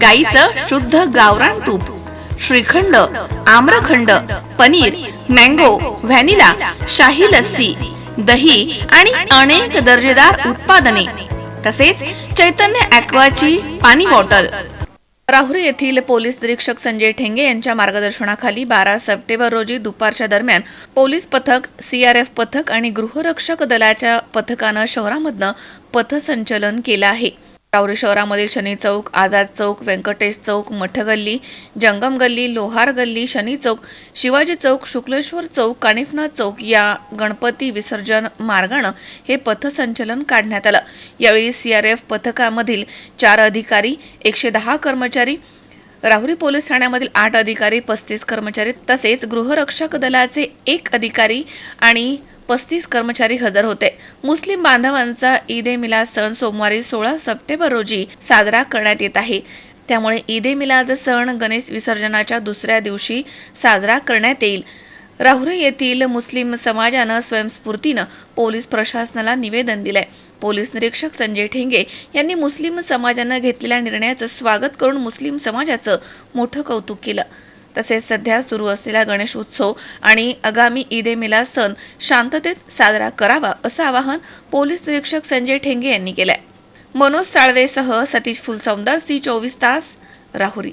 गाईचं शुद्ध गावरान तूप श्रीखंड आम्रखंड पनीर मँगो व्हॅनिला शाही लस्सी दही आणि अनेक दर्जेदार उत्पादने तसेच चैतन्य ॲक्वाची पाणी बॉटल. राहुरी येथील पोलीस निरीक्षक संजय ठेंगे यांच्या मार्गदर्शनाखाली बारा सप्टेंबर रोजी दुपारच्या दरम्यान पोलीस पथक सीआरएफ पथक आणि गृहरक्षक दलाच्या पथकानं शहरामधनं पथसंचलन केलं आहे. राऊरी शहरामधील शनी चौक आझाद चौक व्यंकटेश चौक मठगल्ली जंगम गल्ली लोहार गल्ली शनी चौक शिवाजी चौक शुक्लेश्वर चौक कानिफनाथ चौक या गणपती विसर्जन मार्गानं हे पथसंचलन काढण्यात आलं. यावेळी सीआरएफ पथकामधील चार अधिकारी एकशे दहा कर्मचारी राहुरी पोलीस ठाण्यामधील आठ अधिकारी पस्तीस कर्मचारी तसेच गृहरक्षक दलाचे एक अधिकारी आणि पस्तीस कर्मचारी हजर होते. मुस्लिम बांधवांचा ईद ए मिलाद सण सोमवारी सोळा सप्टेंबर रोजी साजरा करण्यात येत आहे. त्यामुळे ईद ए मिलाद सण गणेश विसर्जनाच्या दुसऱ्या दिवशी साजरा करण्यात येईल. राहुरी येथील मुस्लिम समाजानं स्वयंस्फूर्तीनं पोलीस प्रशासनाला निवेदन दिलंय. पोलीस निरीक्षक संजय ठेंगे यांनी मुस्लिम समाजानं घेतलेल्या निर्णयाचं स्वागत करून मुस्लिम समाजाचं मोठं कौतुक केलं. तसेच सध्या सुरू असलेला गणेश उत्सव आणि आगामी ईद ए मिलाद सण शांततेत साजरा करावा असं आवाहन पोलीस निरीक्षक संजय ठेंगे यांनी केलंय. मनोज साळवेसह सतीश फुलसौंदर सी चोवीस तास राहुरी.